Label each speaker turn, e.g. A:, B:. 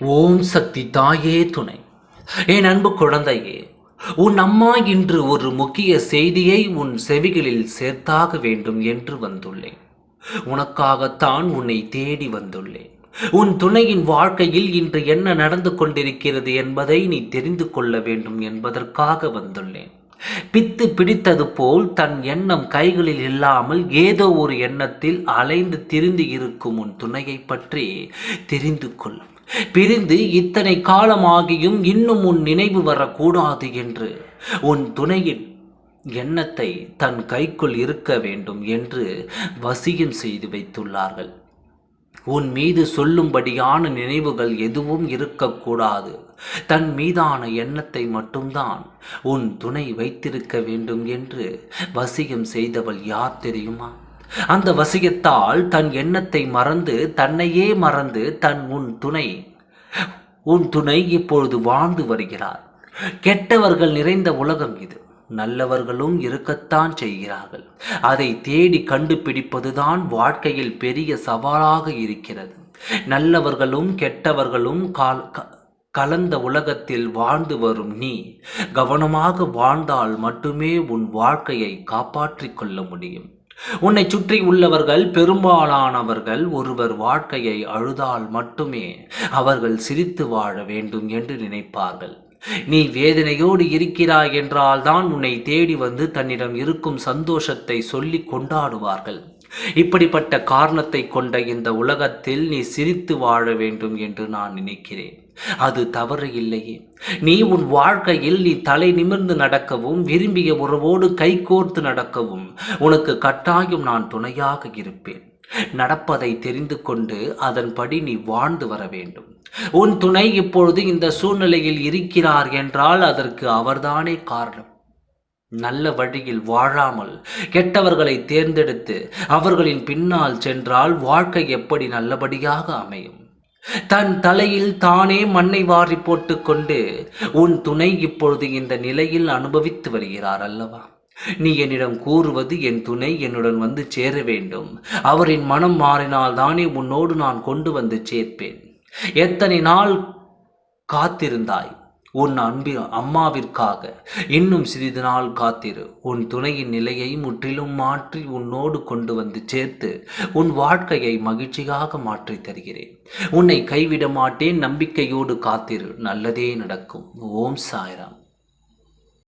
A: ஓம் சக்தி தாயே துணை. என் அன்பு குழந்தையே உன் அம்மா இன்று ஒரு முக்கிய செய்தியை உன் செவிகளில் சேர்த்தாக வேண்டும் என்று வந்துள்ளேன். உனக்காகத்தான் உன்னை தேடி வந்துள்ளேன். உன் துணையின் வாழ்க்கையில் இன்று என்ன நடந்து கொண்டிருக்கிறது என்பதை நீ தெரிந்து கொள்ள வேண்டும் என்பதற்காக வந்துள்ளேன். பித்து பிடித்தது போல் தன் எண்ணம் கைகளில் இல்லாமல் ஏதோ ஒரு எண்ணத்தில் அலைந்து திரிந்து இருக்கும் உன் துணையை பற்றி தெரிந்து கொள்ளும் பிரிந்து இத்தனை காலமாகியும் இன்னும் உன் நினைவு வரக்கூடாது என்று. உன் துணையின் எண்ணத்தை தன் கைக்குள் இருக்க வேண்டும் என்று வசியம் செய்து வைத்துள்ளார்கள். உன் மீது சொல்லும்படியான நினைவுகள் எதுவும் இருக்கக்கூடாது. தன் மீதான எண்ணத்தை மட்டும்தான் உன் துணை வைத்திருக்க வேண்டும் என்று வசியம் செய்தவள் யார் தெரியுமா? அந்த வசியத்தால் தன் எண்ணத்தை மறந்து தன்னையே மறந்து தன் உன் துணை உன் துணை இப்பொழுது வாழ்ந்து வருகிறார். கெட்டவர்கள் நிறைந்த உலகம் இது. நல்லவர்களும் இருக்கத்தான் செய்கிறார்கள். அதை தேடி கண்டுபிடிப்பதுதான் வாழ்க்கையில் பெரிய சவாலாக இருக்கிறது. நல்லவர்களும் கெட்டவர்களும் கால் கலந்த உலகத்தில் வாழ்ந்து வரும் நீ கவனமாக வாழ்ந்தால் மட்டுமே உன் வாழ்க்கையை காப்பாற்றிக் கொள்ள முடியும். உன்னை சுற்றி உள்ளவர்கள் பெரும்பாலானவர்கள் ஒருவர் வாழ்க்கையை அழுதால் மட்டுமே அவர்கள் சிரித்து வாழ வேண்டும் என்று நினைப்பார்கள். நீ வேதனையோடு இருக்கிறாய் என்றால் தான் உன்னை தேடி வந்து தன்னிடம் இருக்கும் சந்தோஷத்தை சொல்லி கொண்டாடுவார்கள். இப்படிப்பட்ட காரணத்தை கொண்ட இந்த உலகத்தில் நீ சிரித்து வாழ வேண்டும் என்று நான் நினைக்கிறேன். அது தவறு இல்லையே. நீ உன் வாழ்க்கையில் நீ தலை நிமிர்ந்து நடக்கவும் விரும்பிய உறவோடு கைகோர்த்து நடக்கவும் உனக்கு கட்டாயம் நான் துணையாக இருப்பேன். நடப்பதை தெரிந்து கொண்டு அதன்படி நீ வாழ்ந்து வர வேண்டும். உன் துணை இப்பொழுது இந்த சூழ்நிலையில் இருக்கிறார் என்றால் அதற்கு அவர்தானே காரணம். நல்ல வழியில் வாழாமல் கெட்டவர்களை தேர்ந்தெடுத்து அவர்களின் பின்னால் சென்றால் வாழ்க்கை எப்படி நல்லபடியாக அமையும்? தன் தலையில் தானே மண்ணை வாரி போட்டுக்கொண்டு உன் துணை இப்பொழுது இந்த நிலையில் அனுபவித்து வருகிறார் அல்லவா? நீ என்னிடம் கூறுவது என் துணை என்னுடன் வந்து சேர வேண்டும். அவரின் மனம் மாறினால் தானே உன்னோடு நான் கொண்டு வந்து சேர்ப்பேன். எத்தனை நாள் காத்திருந்தாய்? உன் அன்பு அம்மாவிற்காக. இன்னும் சிறிது நாள் காத்திரு. உன் துணையின் நிலையை முற்றிலும் மாற்றி உன்னோடு கொண்டு வந்து சேர்த்து உன் வாழ்க்கையை மகிழ்ச்சியாக மாற்றி தருகிறேன். உன்னை கைவிட மாட்டேன் நம்பிக்கையோடு காத்திரு. நல்லதே நடக்கும். ஓம் சாய்ராம்.